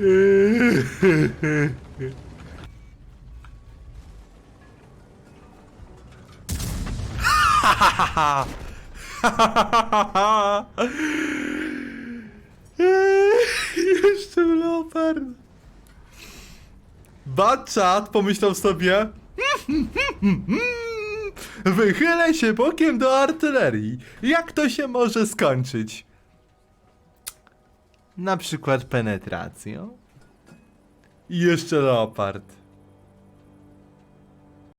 Jeszcze leopard. Batchat pomyślał sobie. Wychylę się bokiem do artylerii. Jak to się może skończyć? Na przykład penetracją. I jeszcze leopard.